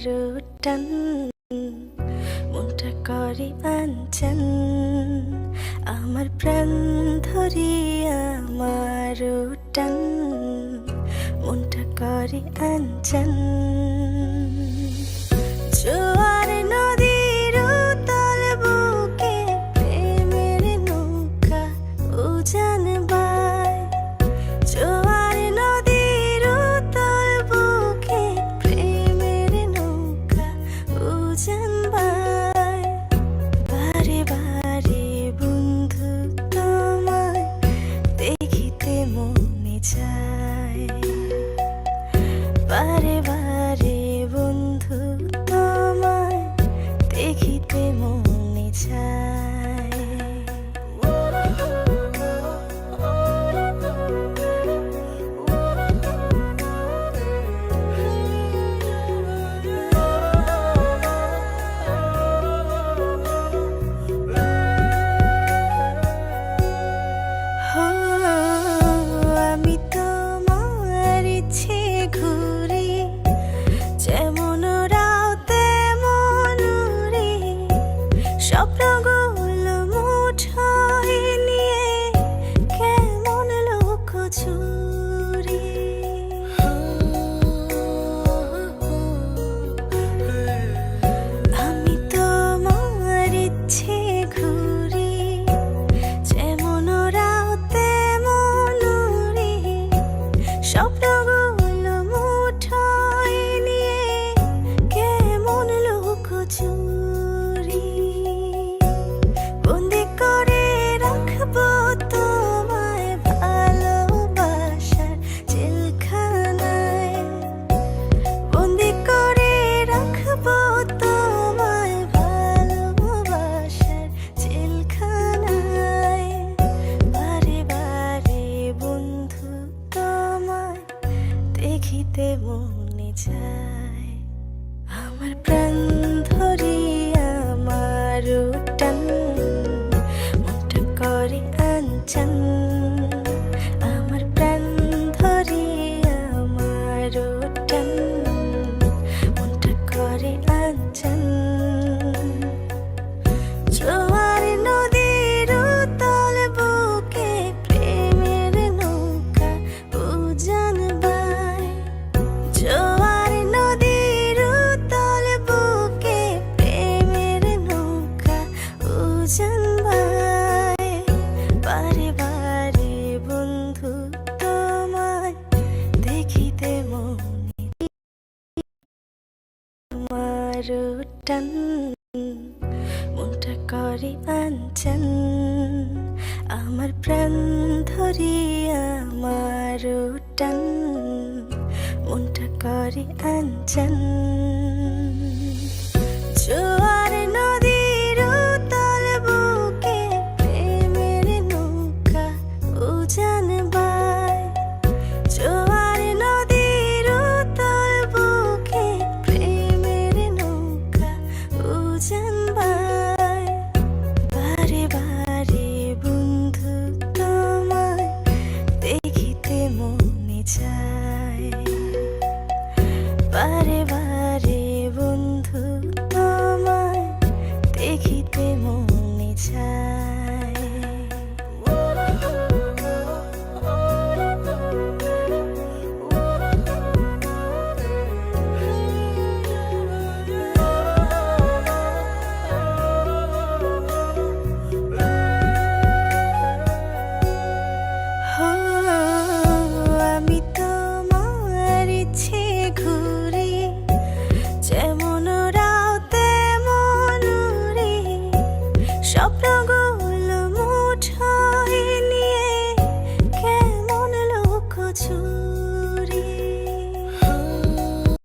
টান মনটা করি পাঞ্চন আমার প্রাণ ধরি আমার রুটন মনটা করি আঞ্চান জানবার বারে বারে বন্ধু তোমায় দেখিতে মনে চায়। বারে বারে বন্ধু তোমায় দেখিতে মনে চায়। চাই। আমার প্রাণ আরও টান মনটা করে আমার প্রাণ ধরে আমার টান মনটা করে আঞ্চান